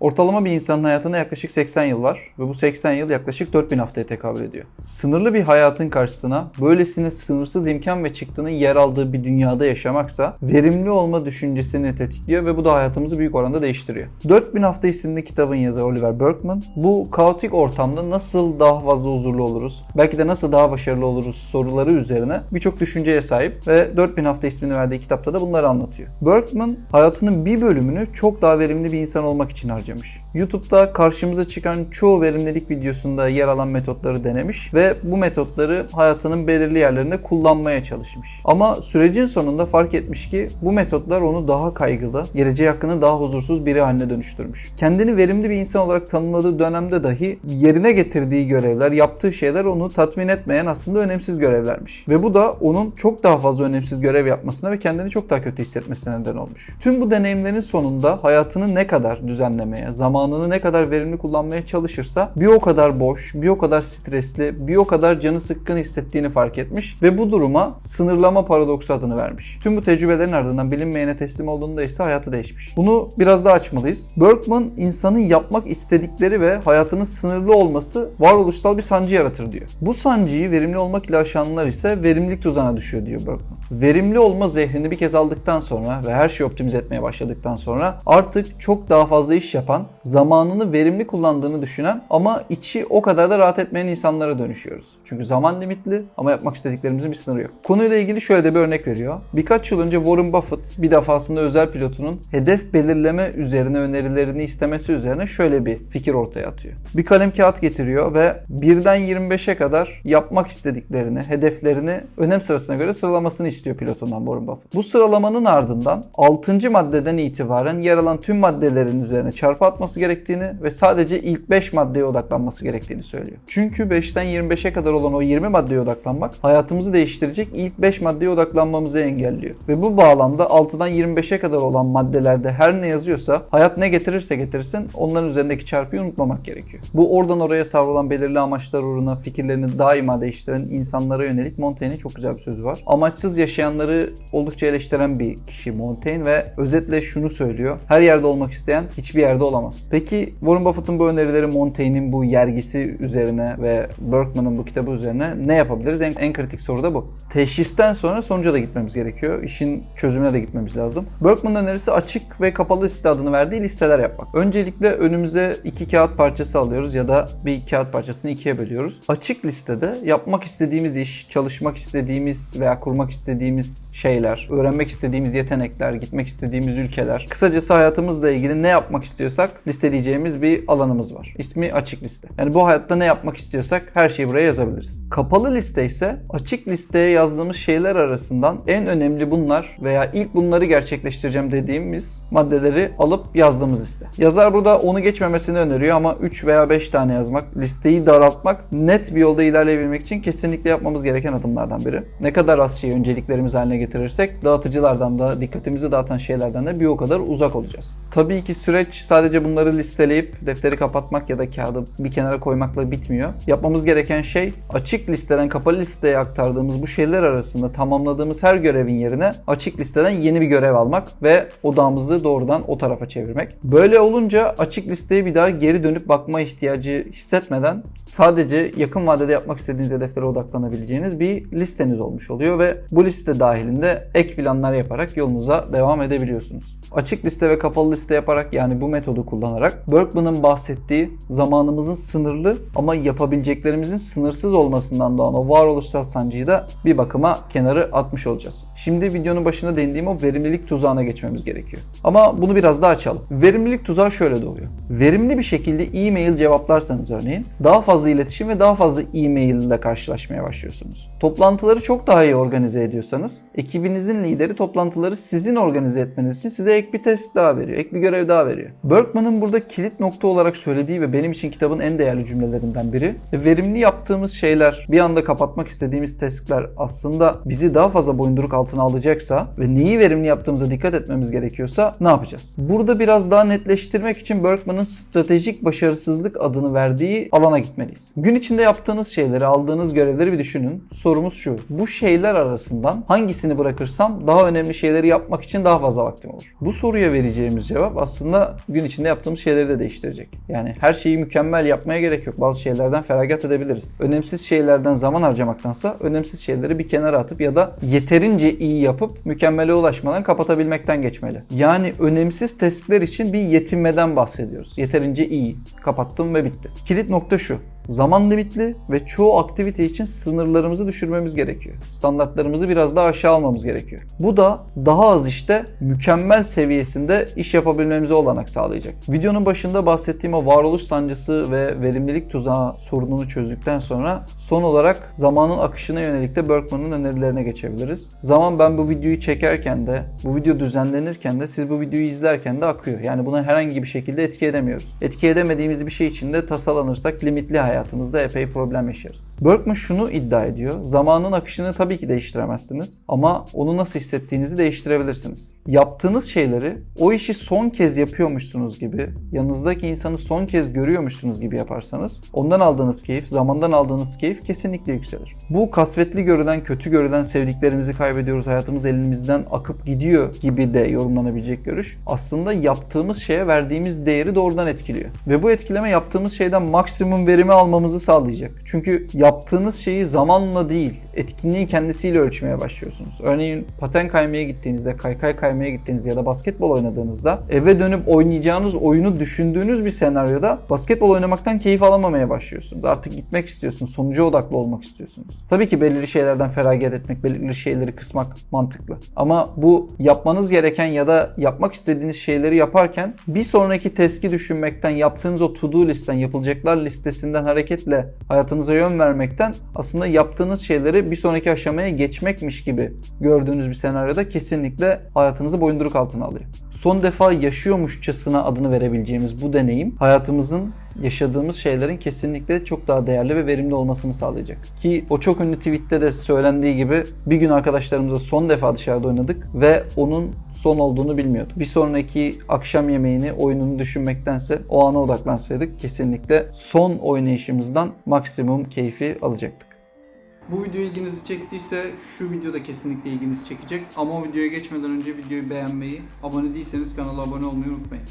Ortalama bir insanın hayatında yaklaşık 80 yıl var ve bu 80 yıl yaklaşık 4000 haftaya tekabül ediyor. Sınırlı bir hayatın karşısına böylesine sınırsız imkan ve çıktının yer aldığı bir dünyada yaşamaksa verimli olma düşüncesini tetikliyor ve bu da hayatımızı büyük oranda değiştiriyor. 4000 hafta isimli kitabın yazarı Oliver Berkman bu kaotik ortamda nasıl daha fazla huzurlu oluruz, belki de nasıl daha başarılı oluruz soruları üzerine birçok düşünceye sahip ve 4000 hafta ismini verdiği kitapta da bunları anlatıyor. Berkman hayatının bir bölümünü çok daha verimli bir insan olmak için harcamış. YouTube'da karşımıza çıkan çoğu verimlilik videosunda yer alan metotları denemiş ve bu metotları hayatının belirli yerlerinde kullanmaya çalışmış. Ama sürecin sonunda fark etmiş ki bu metotlar onu daha kaygılı, geleceği hakkında daha huzursuz biri haline dönüştürmüş. Kendini verimli bir insan olarak tanımladığı dönemde dahi yerine getirdiği görevler, yaptığı şeyler onu tatmin etmeyen aslında önemsiz görevlermiş. Ve bu da onun çok daha fazla önemsiz görev yapmasına ve kendini çok daha kötü hissetmesine neden olmuş. Tüm bu deneyimlerin sonunda hayatını ne kadar düzenlemeye, zamanını ne kadar verimli kullanmaya çalışırsa bir o kadar boş, bir o kadar stresli, bir o kadar canı sıkkın hissettiğini fark etmiş ve bu duruma sınırlama paradoksu adını vermiş. Tüm bu tecrübelerin ardından bilinmeyene teslim olduğunda ise hayatı değişmiş. Bunu biraz daha açmalıyız. Berkman insanın yapmak istedikleri ve hayatının sınırlı olması varoluşsal bir sancı yaratır diyor. Bu sancıyı verimli olmak ile aşanlar ise verimlilik tuzağına düşüyor diyor Berkman. Verimli olma zehrini bir kez aldıktan sonra ve her şeyi optimize etmeye başladıktan sonra artık çok daha fazla iş yapan, zamanını verimli kullandığını düşünen ama içi o kadar da rahat etmeyen insanlara dönüşüyoruz. Çünkü zaman limitli ama yapmak istediklerimizin bir sınırı yok. Konuyla ilgili şöyle de bir örnek veriyor. Birkaç yıl önce Warren Buffett bir defasında özel pilotunun hedef belirleme üzerine önerilerini istemesi üzerine şöyle bir fikir ortaya atıyor. Bir kalem kağıt getiriyor ve birden 25'e kadar yapmak istediklerini, hedeflerini önem sırasına göre sıralamasını istiyor pilotundan Warren Buffett. Bu sıralamanın ardından 6. maddeden itibaren yer alan tüm maddelerin üzerine çarpı atması gerektiğini ve sadece ilk 5 maddeye odaklanması gerektiğini söylüyor. Çünkü 5'ten 25'e kadar olan o 20 maddeye odaklanmak hayatımızı değiştirecek ilk 5 maddeye odaklanmamızı engelliyor. Ve bu bağlamda 6'dan 25'e kadar olan maddelerde her ne yazıyorsa hayat ne getirirse getirsin onların üzerindeki çarpıyı unutmamak gerekiyor. Bu oradan oraya savrulan belirli amaçlar uğruna fikirlerini daima değiştiren insanlara yönelik Montaigne'in çok güzel bir sözü var. Amaçsız yaşayanları oldukça eleştiren bir kişi Montaigne ve özetle şunu söylüyor. Her yerde olmak isteyen hiçbir yerde olamaz. Peki Warren Buffett'ın bu önerileri Montaigne'in bu yergisi üzerine ve Berkman'ın bu kitabı üzerine ne yapabiliriz? En, en kritik soru da bu. Teşhisten sonra sonuca da gitmemiz gerekiyor. İşin çözümüne de gitmemiz lazım. Berkman'ın önerisi açık ve kapalı liste adını verdiği listeler yapmak. Öncelikle önümüze iki kağıt parçası alıyoruz ya da bir kağıt parçasını ikiye bölüyoruz. Açık listede yapmak istediğimiz iş, çalışmak istediğimiz veya kurmak istediğimiz şeyler, öğrenmek istediğimiz yetenekler, gitmek istediğimiz ülkeler. Kısacası hayatımızla ilgili ne yapmak istiyorsak listeleyeceğimiz bir alanımız var. İsmi açık liste. Yani bu hayatta ne yapmak istiyorsak her şeyi buraya yazabiliriz. Kapalı liste ise açık listeye yazdığımız şeyler arasından en önemli bunlar veya ilk bunları gerçekleştireceğim dediğimiz maddeleri alıp yazdığımız liste. Yazar burada onu geçmemesini öneriyor ama 3 veya 5 tane yazmak, listeyi daraltmak net bir yolda ilerleyebilmek için kesinlikle yapmamız gereken adımlardan biri. Ne kadar az şeyi önceliklerimiz haline getirirsek dağıtıcılardan da dikkatimizi dağıtan şeylerden de bir o kadar uzak olacağız. Tabii ki süreç sadece bunları listeleyip defteri kapatmak ya da kağıdı bir kenara koymakla bitmiyor. Yapmamız gereken şey açık listeden kapalı listeye aktardığımız bu şeyler arasında tamamladığımız her görevin yerine açık listeden yeni bir görev almak ve odağımızı doğrudan o tarafa çevirmek. Böyle olunca açık listeye bir daha geri dönüp bakma ihtiyacı hissetmeden sadece yakın vadede yapmak istediğiniz hedeflere odaklanabileceğiniz bir listeniz olmuş oluyor ve bu liste dahilinde ek planlar yaparak yolunuza devam edebiliyorsunuz. Açık liste ve kapalı liste yaparak yani bu metodu kullanarak Berkman'ın bahsettiği zamanımızın sınırlı ama yapabileceklerimizin sınırsız olmasından doğan o varoluşsal sancıyı da bir bakıma kenarı atmış olacağız. Şimdi videonun başında değindiğim o verimlilik tuzağına geçmemiz gerekiyor. Ama bunu biraz daha açalım. Verimlilik tuzağı şöyle doğuyor. Verimli bir şekilde e-mail cevaplarsanız örneğin daha fazla iletişim ve daha fazla e-mail ile karşılaşmaya başlıyorsunuz. Toplantıları çok daha iyi organize ediyorsanız ekibinizin lideri toplantıları sizin organize etmeniz için size ek bir test daha veriyor. Ek bir görev daha veriyor. Berkman'ın burada kilit nokta olarak söylediği ve benim için kitabın en değerli cümlelerinden biri verimli yaptığımız şeyler bir anda kapatmak istediğimiz testler aslında bizi daha fazla boyunduruk altına alacaksa ve neyi verimli yaptığımıza dikkat etmemiz gerekiyorsa ne yapacağız? Burada biraz daha netleştirmek için Berkman'ın stratejik başarısızlık adını verdiği alana gitmeliyiz. Gün içinde yaptığınız şeyleri, aldığınız görevleri bir düşünün. Sorumuz şu. Bu şeyler arasından hangisini bırakırsam daha önemli şeyleri yapmak için daha fazla vaktim olur? Bu soruya vereceğimiz cevap aslında gün içinde yaptığımız şeyleri de değiştirecek. Yani her şeyi mükemmel yapmaya gerek yok. Bazı şeylerden feragat edebiliriz. Önemsiz şeylerden zaman harcamaktansa önemsiz şeyleri bir kenara atıp ya da yeterince iyi yapıp mükemmele ulaşmadan kapatabilmekten geçmeli. Yani önemsiz testler için bir yetinmeden bahsediyoruz. Yeterince iyi. Kapattım ve bitti. Kilit nokta şu. Zaman limitli ve çoğu aktivite için sınırlarımızı düşürmemiz gerekiyor. Standartlarımızı biraz daha aşağı almamız gerekiyor. Bu da daha az işte mükemmel seviyesinde iş yapabilmemize olanak sağlayacak. Videonun başında bahsettiğim o varoluş sancısı ve verimlilik tuzağı sorununu çözdükten sonra son olarak zamanın akışına yönelik de Berkman'ın önerilerine geçebiliriz. Zaman ben bu videoyu çekerken de, bu video düzenlenirken de, siz bu videoyu izlerken de akıyor. Yani buna herhangi bir şekilde etki edemiyoruz. Etki edemediğimiz bir şey için de tasalanırsak limitli hayatımızda epey problem yaşarız. Berkman şunu iddia ediyor. Zamanın akışını tabii ki değiştiremezsiniz ama onu nasıl hissettiğinizi değiştirebilirsiniz. Yaptığınız şeyleri o işi son kez yapıyormuşsunuz gibi, yanınızdaki insanı son kez görüyormuşsunuz gibi yaparsanız ondan aldığınız keyif, zamandan aldığınız keyif kesinlikle yükselir. Bu kasvetli görülen, kötü görülen sevdiklerimizi kaybediyoruz, hayatımız elimizden akıp gidiyor gibi de yorumlanabilecek görüş. Aslında yaptığımız şeye verdiğimiz değeri doğrudan etkiliyor. Ve bu etkileme yaptığımız şeyden maksimum verimi almamızı sağlayacak. Çünkü yaptığınız şeyi zamanla değil, etkinliğin kendisiyle ölçmeye başlıyorsunuz. Örneğin paten kaymaya gittiğinizde, kaykay kaymaya gittiğinizde ya da basketbol oynadığınızda eve dönüp oynayacağınız oyunu düşündüğünüz bir senaryoda basketbol oynamaktan keyif alamamaya başlıyorsunuz. Artık gitmek istiyorsunuz, sonuca odaklı olmak istiyorsunuz. Tabii ki belirli şeylerden feragat etmek, belirli şeyleri kısmak mantıklı. Ama bu yapmanız gereken ya da yapmak istediğiniz şeyleri yaparken bir sonraki teski düşünmekten, yaptığınız o to do listen, yapılacaklar listesinden hareketle hayatınıza yön vermekten aslında yaptığınız şeyleri bir sonraki aşamaya geçmekmiş gibi gördüğünüz bir senaryoda kesinlikle hayatınızı boyunduruk altına alıyor. Son defa yaşıyormuşçasına adını verebileceğimiz bu deneyim hayatımızın yaşadığımız şeylerin kesinlikle çok daha değerli ve verimli olmasını sağlayacak. Ki o çok ünlü tweette de söylendiği gibi bir gün arkadaşlarımızla son defa dışarıda oynadık ve onun son olduğunu bilmiyorduk. Bir sonraki akşam yemeğini, oyununu düşünmektense o ana odaklansaydık kesinlikle son oynayışımızdan maksimum keyfi alacaktık. Bu video ilginizi çektiyse şu video da kesinlikle ilginizi çekecek. Ama o videoya geçmeden önce videoyu beğenmeyi, abone değilseniz kanala abone olmayı unutmayın.